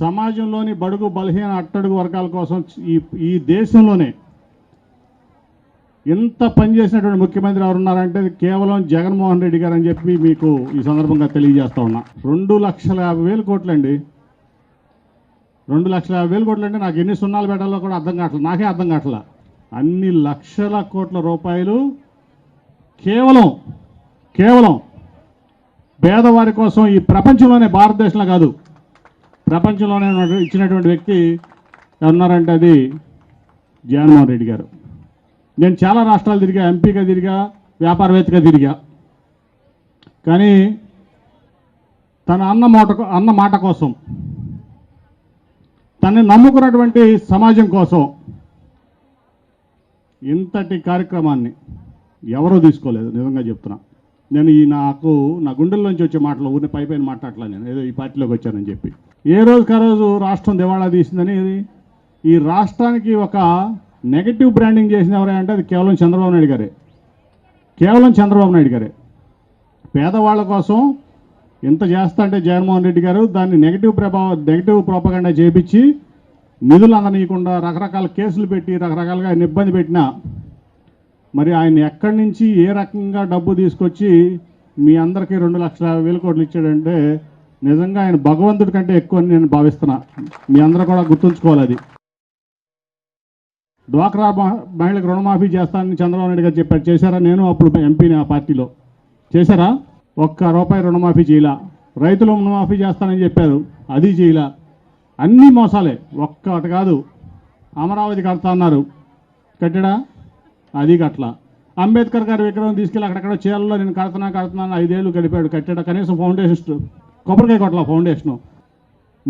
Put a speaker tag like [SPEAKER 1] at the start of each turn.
[SPEAKER 1] సమాజంలోని బడుగు బలహీన అట్టడుగు వర్గాల కోసం ఈ ఈ దేశంలోనే ఇంత పనిచేసినటువంటి ముఖ్యమంత్రి ఎవరున్నారంటే అది కేవలం జగన్మోహన్ రెడ్డి గారు అని చెప్పి మీకు ఈ సందర్భంగా తెలియజేస్తా ఉన్నా. రెండు లక్షల యాభై వేలు కోట్లండి. రెండు లక్షల యాభై వేలు కోట్లు అంటే నాకు ఎన్ని సున్నాలు పెట్టాలో కూడా అర్థం కావట్లేదు. నాకే అర్థం కావట్లా. అన్ని లక్షల కోట్ల రూపాయలు కేవలం కేవలం పేదవారి కోసం ఈ ప్రపంచంలోనే భారతదేశంలో కాదు ప్రపంచంలోనే ఇచ్చినటువంటి వ్యక్తి ఉన్నారంటే అది జగన్మోహన్ రెడ్డి గారు. నేను చాలా రాష్ట్రాలు తిరిగా ఎంపీగా తిరిగా వ్యాపారవేత్తగా తిరిగా. కానీ తన అన్న మాట అన్న మాట కోసం తనని నమ్ముకున్నటువంటి సమాజం కోసం ఇంతటి కార్యక్రమాన్ని ఎవరూ తీసుకోలేదు నిజంగా చెప్తున్నా. నేను ఈ నాకు నా గుండెల్లోంచి వచ్చే మాటలు ఊరిని పై పైన మాట్లాడలే నేను. ఏదో ఈ పార్టీలోకి వచ్చానని చెప్పి. ఏ రోజుకి ఆ రోజు రాష్ట్రం దివాళా తీసిందని? ఈ రాష్ట్రానికి ఒక నెగటివ్ బ్రాండింగ్ చేసిన ఎవరంటే అది కేవలం చంద్రబాబు నాయుడు గారే. కేవలం చంద్రబాబు నాయుడు గారే. పేదవాళ్ళ కోసం ఇంత చేస్తా అంటే జగన్మోహన్ రెడ్డి గారు దాన్ని నెగిటివ్ ప్రభావ నెగిటివ్ ప్రోపగండా చేపించి నిధులు అందనీయకుండా రకరకాల కేసులు పెట్టి రకరకాలుగా ఇబ్బంది పెట్టినా మరి ఆయన ఎక్కడి నుంచి ఏ రకంగా డబ్బు తీసుకొచ్చి మీ అందరికీ రెండు లక్షల యాభై వేల కోట్లు ఇచ్చాడంటే నిజంగా ఆయన భగవంతుడి కంటే ఎక్కువ అని నేను భావిస్తున్నా. మీ అందరూ కూడా గుర్తుంచుకోవాలి అది. డ్వాక్రా మహ- మహిళలకు రుణమాఫీ చేస్తానని చంద్రబాబు నాయుడు గారు చెప్పారు. చేశారా? నేను అప్పుడు ఎంపీని ఆ పార్టీలో. చేశారా? ఒక్క రూపాయి రుణమాఫీ చేయలా. రైతులు రుణమాఫీ చేస్తానని చెప్పారు. అది చేయలా. అన్నీ మోసాలే. ఒక్కటి కాదు. అమరావతి కడతా అన్నారు. కట్టడా? అది గట్లా. అంబేద్కర్ గారి విగ్రహం తీసుకెళ్ళి అక్కడక్కడ చీరల్లో నేను కడుతున్నా కడుతున్నాను ఐదేళ్ళు గడిపాడు కట్టాడు కనీసం ఫౌండేషన్ కొబ్బరికాయ కొట్ల ఫౌండేషను.